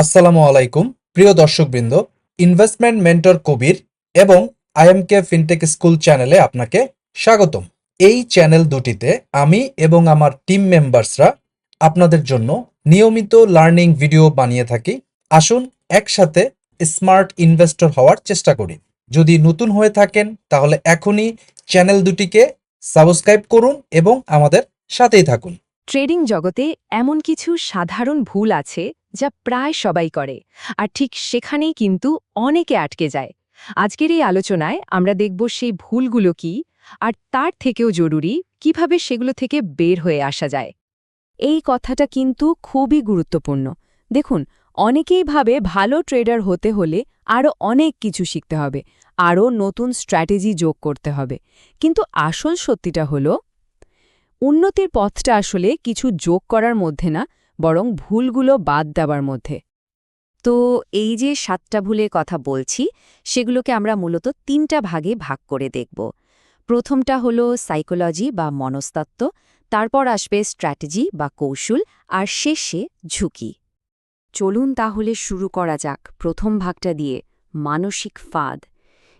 আসসালামু আলাইকুম, প্রিয় দর্শকবৃন্দ ইনভেস্টমেন্ট মেন্টর কবির এবং আইএমকে ফিনটেক স্কুল চ্যানেলে আপনাকে স্বাগতম। এই চ্যানেল দুটিতে আমি এবং আমার টিম মেম্বার্সরা আপনাদের জন্য নিয়মিত লার্নিং ভিডিও বানিয়ে থাকি। আসুন, একসাথে স্মার্ট ইনভেস্টর হওয়ার চেষ্টা করি। যদি নতুন হয়ে থাকেন, তাহলে এখনই চ্যানেল দুটিকে সাবস্ক্রাইব করুন এবং আমাদের সাথেই থাকুন। ট্রেডিং জগতে এমন কিছু সাধারণ ভুল আছে যা প্রায় সবাই করে, আর ঠিক সেখানেই কিন্তু অনেকে আটকে যায়। আজকের এই আলোচনায় আমরা দেখব সেই ভুলগুলো কি, আর তার থেকেও জরুরি কীভাবে সেগুলো থেকে বের হয়ে আসা যায়। এই কথাটা কিন্তু খুবই গুরুত্বপূর্ণ। দেখুন, অনেকেই ভাবে ভালো ট্রেডার হতে হলে আরও অনেক কিছু শিখতে হবে আরও নতুন স্ট্র্যাটেজি যোগ করতে হবে। কিন্তু আসল সত্যিটা হলো উন্নতির পথটা আসলে কিছু যোগ করার মধ্যে না, বরং ভুলগুলো বাদ দেওয়ার মধ্যে। তো এই যে সাতটা ভুলের কথা বলছি, সেগুলোকে আমরা মূলত তিনটা ভাগে ভাগ করে দেখব। প্রথমটা হলো সাইকোলজি বা মনস্তত্ত্ব, তারপর আসবে স্ট্র্যাটেজি বা কৌশল, আর শেষে ঝুঁকি। চলুন তাহলে শুরু করা যাক প্রথম ভাগটা দিয়ে, মানসিক ফাঁদ।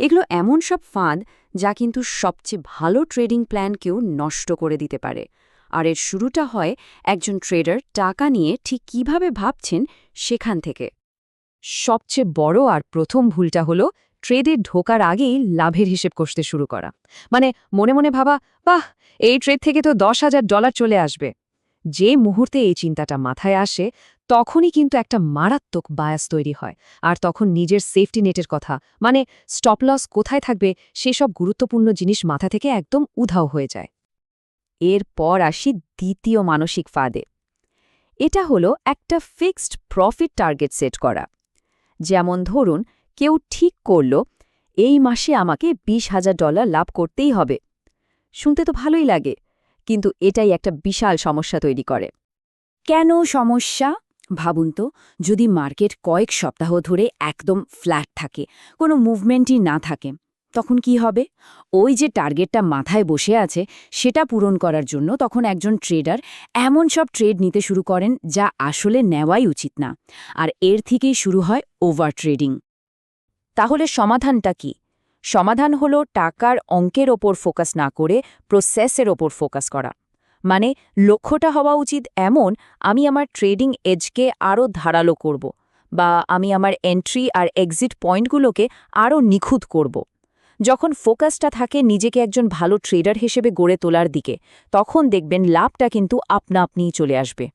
এগুলো এমন সব ফাঁদ যা কিন্তু সবচেয়ে ভালো ট্রেডিং প্ল্যানকেও নষ্ট করে দিতে পারে। আর এর শুরুটা হয় একজন ট্রেডার টাকা নিয়ে ঠিক কীভাবে ভাবছেন সেখান থেকে। সবচেয়ে বড় আর প্রথম ভুলটা হলো ট্রেডে ঢোকার আগেই লাভের হিসেব কষতে শুরু করা। মানে মনে মনে ভাবা, বাহ, এই ট্রেড থেকে তো দশ হাজার ডলার চলে আসবে। যে মুহূর্তে এই চিন্তাটা মাথায় আসে তখনই কিন্তু একটা মারাত্মক বায়াস তৈরি হয়। আর তখন নিজের সেফটি নেটের কথা মানে স্টপলস কোথায় থাকবে, সেসব গুরুত্বপূর্ণ জিনিস মাথা থেকে একদম উধাও হয়ে যায়। এরপর আসি দ্বিতীয় মানসিক ফাঁদে। এটা হলো একটা ফিক্সড প্রফিট টার্গেট সেট করা। যেমন ধরুন, কেউ ঠিক করল, এই মাসে আমাকে বিশ হাজার ডলার লাভ করতেই হবে। শুনতে তো ভালোই লাগে, কিন্তু এটাই একটা বিশাল সমস্যা তৈরি করে। কেন সমস্যা? ভাবুন তো, যদি মার্কেট কয়েক সপ্তাহ ধরে একদম ফ্ল্যাট থাকে, কোনো মুভমেন্টই না থাকে, তখন কি হবে? ওই যে টার্গেটটা মাথায় বসে আছে, সেটা পূরণ করার জন্য তখন একজন ট্রেডার এমন সব ট্রেড নিতে শুরু করেন যা আসলে নেওয়াই উচিত না, আর এর থেকেই শুরু হয় ওভার ট্রেডিং। তাহলে সমাধানটা কি? সমাধান হলো টাকার অঙ্কের ওপর ফোকাস না করে প্রসেসের ওপর ফোকাস করা। মানে লক্ষ্যটা হওয়া উচিত এমন, আমি আমার ট্রেডিং এজকে আরও ধারালো করব বা আমি আমার এন্ট্রি আর এক্সিট পয়েন্টগুলোকে আরও নিখুঁত করব। যখন ফোকাসটা থাকে নিজেকে একজন ভালো ট্রেডার হিসেবে গড়ে তোলার দিকে, তখন দেখবেন লাভটা কিন্তু আপনা আপনিই চলে আসবে।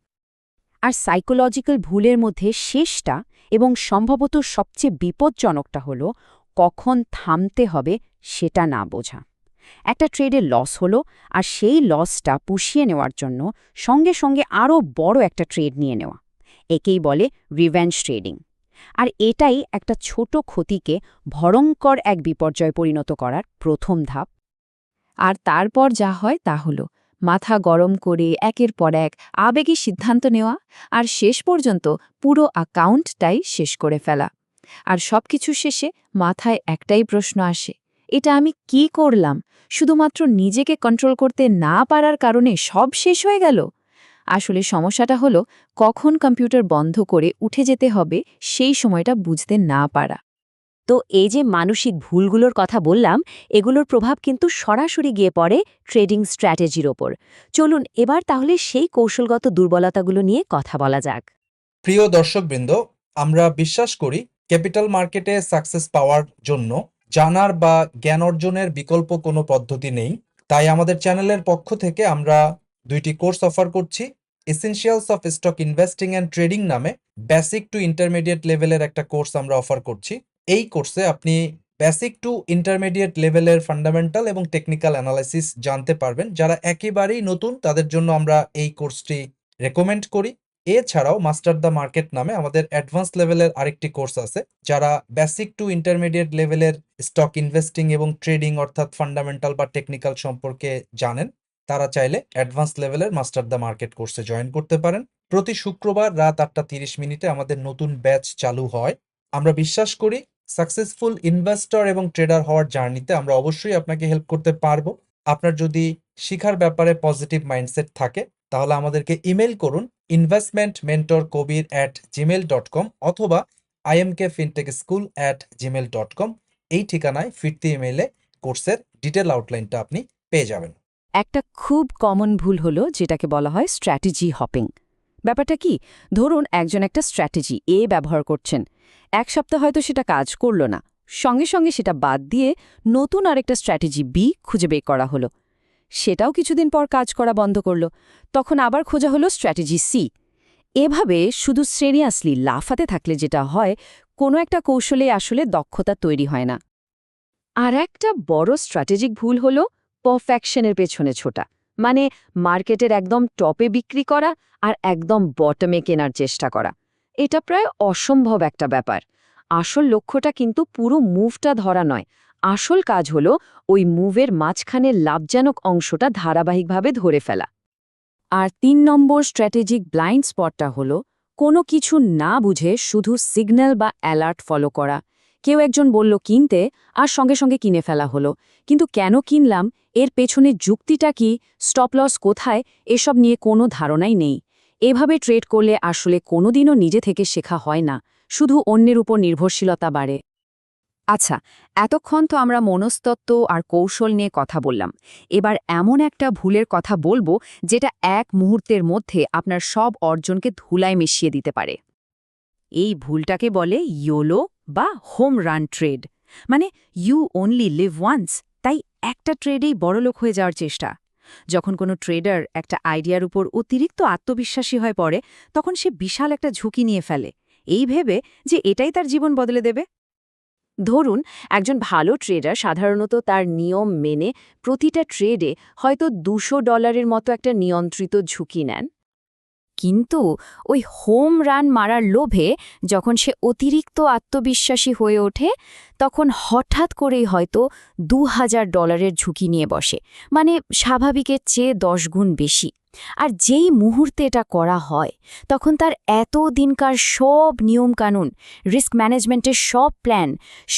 আর সাইকোলজিক্যাল ভুলের মধ্যে শেষটা এবং সম্ভবত সবচেয়ে বিপজ্জনকটা হল কখন থামতে হবে সেটা না বোঝা। একটা ট্রেডে লস হলো আর সেই লসটা পুষিয়ে নেওয়ার জন্য সঙ্গে সঙ্গে আরও বড় একটা ট্রেড নিয়ে নেওয়া। একেই বলে রিভেঞ্জ ট্রেডিং আর এটাই একটা ছোট ক্ষতিকে ভয়ঙ্কর এক বিপর্যয় পরিণত করার প্রথম ধাপ। আর তারপর যা হয় তা হল মাথা গরম করে একের পর এক আবেগী সিদ্ধান্ত নেওয়া আর শেষ পর্যন্ত পুরো অ্যাকাউন্টটাই শেষ করে ফেলা। আর সবকিছু শেষে মাথায় একটাই প্রশ্ন আসে এটা আমি কি করলাম? শুধুমাত্র নিজেকে কন্ট্রোল করতে না পারার কারণে সব শেষ হয়ে গেল? আসলে সমস্যাটা হলো, কখন কম্পিউটার বন্ধ করে উঠে যেতে হবে সেই সময়টা বুঝতে না পারা। তো এই যে মানসিক ভুলগুলোর কথা বললাম, এগুলোর প্রভাব কিন্তু সরাসরি গিয়ে পড়ে ট্রেডিং স্ট্র্যাটেজির ওপর। চলুন এবার তাহলে সেই কৌশলগত দুর্বলতাগুলো নিয়ে কথা বলা যাক। প্রিয় দর্শকবৃন্দ, আমরা বিশ্বাস করি, ক্যাপিটাল মার্কেটে সাকসেস পাওয়ার জন্য জানার বা জ্ঞান অর্জনের বিকল্প কোনো পদ্ধতি নেই। তাই আমাদের চ্যানেলের পক্ষ থেকে আমরা দুইটি কোর্স অফার করছি। Essentials of stock investing and trading নামে বেসিক টু ইন্টারমিডিয়েট লেভেলের একটা কোর্স আমরা অফার করছি। এই কোর্সে আপনি বেসিক টু ইন্টারমিডিয়েট লেভেলের ফান্ডামেন্টাল এবং টেকনিক্যাল অ্যানালাইসিস জানতে পারবেন। যারা একেবারেই নতুন, তাদের জন্য আমরা এই কোর্সটি রেকমেন্ড করি। এছাড়াও মাস্টার দ্য মার্কেট নামে আমাদের অ্যাডভান্স লেভেলের আরেকটি কোর্স আছে, যারা বেসিক টু ইন্টারমিডিয়েট লেভেলের স্টক ইনভেস্টিং এবং ট্রেডিং অর্থাৎ ফান্ডামেন্টাল বা টেকনিক্যাল সম্পর্কে জানেন, তারা চাইলে অ্যাডভান্স লেভেলের মাস্টার দ্য মার্কেট কোর্সে জয়েন করতে পারেন। প্রতি শুক্রবার রাত আটটা তিরিশ মিনিটে আমাদের নতুন ব্যাচ চালু হয়। আমরা বিশ্বাস করি সাকসেসফুল ইনভেস্টর এবং ট্রেডার হওয়ার জার্নিতে আমরা অবশ্যই আপনাকে হেল্প করতে পারব। আপনার যদি শিখার ব্যাপারে পজিটিভ মাইন্ডসেট থাকে, তাহলে আমাদেরকে ইমেল করুন। Investment mentor Kabir at Gmail dot com অথবা IMK fintech school at Gmail dot com এই ঠিকানায় ফিরতি ইমেইলে কোর্সের ডিটেল আউটলাইনটা আপনি পেয়ে যাবেন। একটা খুব কমন ভুল হলো যেটাকে বলা হয় স্ট্র্যাটেজি হপিং ব্যাপারটা কি? ধরুন একজন একটা স্ট্র্যাটেজি এ ব্যবহার করছেন। এক সপ্তাহ হয়তো সেটা কাজ করল না। সঙ্গে সঙ্গে সেটা বাদ দিয়ে নতুন আরেকটা স্ট্র্যাটেজি বি খুঁজে বের করা হলো। সেটাও কিছুদিন পর কাজ করা বন্ধ করল। তখন আবার খোঁজা হলো স্ট্র্যাটেজি সি। এভাবে শুধু সিরিয়াসলি লাফাতে থাকলে যেটা হয়, কোনো একটা কৌশলে আসলে দক্ষতা তৈরি হয় না। আর একটা বড় স্ট্র্যাটেজিক ভুল হলো পারফেকশনের পেছনে ছোটা। মানে মার্কেটের একদম টপে বিক্রি করা আর একদম বটমে কেনার চেষ্টা করা। এটা প্রায় অসম্ভব একটা ব্যাপার। আসল লক্ষ্যটা কিন্তু পুরো মুভটা ধরা নয়। আসল কাজ হলো ওই মুভের মাঝখানে লাভজনক অংশটা ধারাবাহিকভাবে ধরে ফেলা। আর তিন নম্বর স্ট্র্যাটেজিক ব্লাইন্ড স্পটটা হল, কোনো কিছু না বুঝে শুধু সিগন্যাল বা অ্যালার্ট ফলো করা। কেউ একজন বলল, কিনতে, আর সঙ্গে সঙ্গে কিনে ফেলা হলো। কিন্তু কেন কিনলাম? এর পেছনে যুক্তিটা কি? স্টপ লস কোথায়? এসব নিয়ে কোনো ধারণাই নেই। এভাবে ট্রেড করলে আসলে কোনোদিনও নিজে থেকে শেখা হয় না। শুধু অন্যের উপর নির্ভরশীলতা বাড়ে। আচ্ছা এতক্ষণ তো আমরা মনস্তত্ত্ব আর কৌশল নিয়ে কথা বললাম। এবার এমন একটা ভুলের কথা বলব যেটা এক মুহূর্তের মধ্যে আপনার সব অর্জনকে ধুলায় মিশিয়ে দিতে পারে। এই ভুলটাকে বলে ইয়োলো বা হোম রান ট্রেড মানে ইউ অনলি লিভ ওয়ান্স তাই একটা ট্রেডেই বড়লোক হয়ে যাওয়ার চেষ্টা। যখন কোনো ট্রেডার একটা আইডিয়ার উপর অতিরিক্ত আত্মবিশ্বাসী হয়ে পড়ে, তখন সে বিশাল একটা ঝুঁকি নিয়ে ফেলে। এই ভেবে যে এটাই তার জীবন বদলে দেবে। ধরুন, একজন ভালো ট্রেডার সাধারণত তার নিয়ম মেনে প্রতিটা ট্রেডে হয়তো দুশো ডলারের মতো একটা নিয়ন্ত্রিত ঝুঁকি নেন। কিন্তু ওই হোম রান মারার লোভে যখন সে অতিরিক্ত আত্মবিশ্বাসী হয়ে ওঠে, তখন হঠাৎ করেই হয়তো দু হাজার ডলারের ঝুঁকি নিয়ে বসে। মানে স্বাভাবিকের চেয়ে দশ গুণ বেশি। আর যেই মুহূর্তে এটা করা হয়, তখন তার এত দিনকার সব নিয়মকানুন রিস্ক ম্যানেজমেন্টের সব প্ল্যান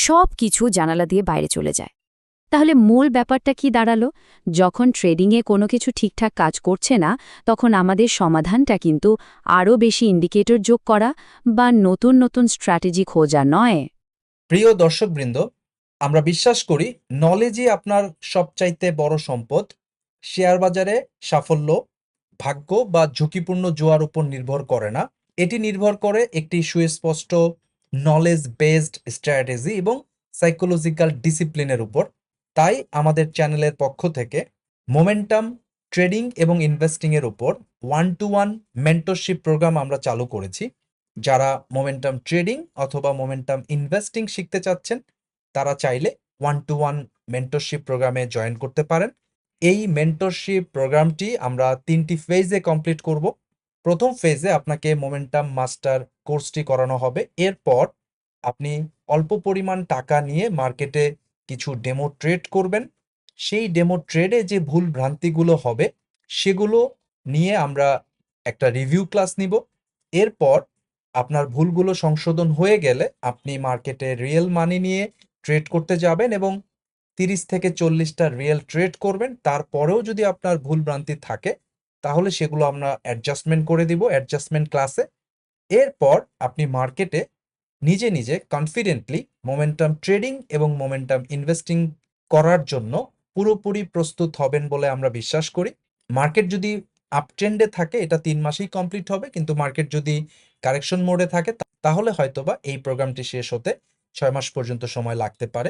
সব কিছু জানালা দিয়ে বাইরে চলে যায়। তাহলে মূল ব্যাপারটা কি দাঁড়াল? যখন ট্রেডিংয়ে কোনো কিছু ঠিকঠাক কাজ করছে না, তখন আমাদের সমাধানটা কিন্তু আরও বেশি ইন্ডিকেটর যোগ করা বা নতুন নতুন স্ট্র্যাটেজি খোঁজা নয়। প্রিয় দর্শকবৃন্দ, আমরা বিশ্বাস করি নলেজই আপনার সবচাইতে বড় সম্পদ শেয়ার বাজারে সাফল্য ভাগ্য বা ঝুঁকিপূর্ণ জোয়ার উপর নির্ভর করে না। এটি নির্ভর করে একটি সুস্পষ্ট নলেজ বেসড স্ট্র্যাটেজি এবং সাইকোলজিক্যাল ডিসিপ্লিনের উপর। তাই আমাদের চ্যানেলের পক্ষ থেকে মোমেন্টাম ট্রেডিং এবং ইনভেস্টিংয়ের উপর one to one mentorship programme আমরা চালু করেছি। যারা মোমেন্টাম ট্রেডিং অথবা মোমেন্টাম ইনভেস্টিং শিখতে চাচ্ছেন, তারা চাইলে ওয়ান টু ওয়ান মেন্টরশিপ প্রোগ্রামে জয়েন করতে পারেন। এই মেন্টরশিপ প্রোগ্রামটি আমরা তিনটি ফেজে কমপ্লিট করব। প্রথম ফেজে আপনাকে মোমেন্টাম মাস্টার কোর্সটি করানো হবে। এরপর আপনি অল্প পরিমাণ টাকা নিয়ে মার্কেটে কিছু ডেমো ট্রেড করবেন। সেই ডেমো ট্রেডে যে ভুল ভ্রান্তিগুলো হবে, সেগুলো নিয়ে আমরা একটা রিভিউ ক্লাস নিব। এরপর আপনার ভুলগুলো সংশোধন হয়ে গেলে আপনি মার্কেটে রিয়েল মানি নিয়ে ট্রেড করতে যাবেন এবং তিরিশ থেকে চল্লিশটা রিয়েল ট্রেড করবেন, তারপরেও যদি আপনার ভুল ভ্রান্তি থাকে, তাহলে সেগুলো আমরা অ্যাডজাস্টমেন্ট করে দিব অ্যাডজাস্টমেন্ট ক্লাসে এরপর আপনি মার্কেটে নিজে নিজে কনফিডেন্টলি মোমেন্টাম ট্রেডিং এবং মোমেন্টাম ইনভেস্টিং করার জন্য পুরোপুরি প্রস্তুত হবেন বলে আমরা বিশ্বাস করি। মার্কেট যদি আপট্রেন্ডে থাকে, এটা তিন মাসেই কমপ্লিট হবে, কিন্তু মার্কেট যদি কারেকশন মোডে থাকে তাহলে হয়তোবা এই প্রোগ্রামটি শেষ হতে ছয় মাস পর্যন্ত সময় লাগতে পারে।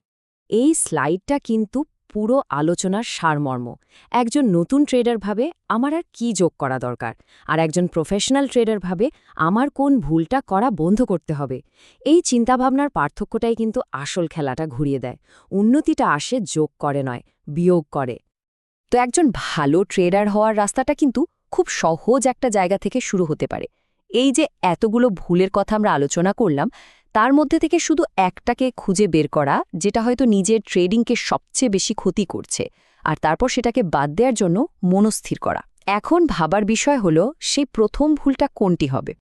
এই স্লাইডটা কিন্তু পুরো আলোচনার সারমর্ম। একজন নতুন ট্রেডার ভাবে আমার আর কি যোগ করা দরকার? আর একজন প্রফেশনাল ট্রেডার ভাবে আমার কোন ভুলটা করা বন্ধ করতে হবে? এই চিন্তাভাবনার পার্থক্যটাই কিন্তু আসল খেলাটা ঘুরিয়ে দেয়। উন্নতিটা আসে যোগ করে নয়, বিয়োগ করে। তো একজন ভালো ট্রেডার হওয়ার রাস্তাটা কিন্তু খুব সহজ একটা জায়গা থেকে শুরু হতে পারে। এই যে এতগুলো ভুলের কথা আমরা আলোচনা করলাম তার মধ্যে থেকে শুধু একটাকে খুঁজে বের করা, যেটা হয়তো নিজের ট্রেডিংকে সবচেয়ে বেশি ক্ষতি করছে, আর তারপর সেটাকে বাদ দেওয়ার জন্য মনস্থির করা। এখন ভাবার বিষয় হলো সেই প্রথম ভুলটা কোনটি হবে?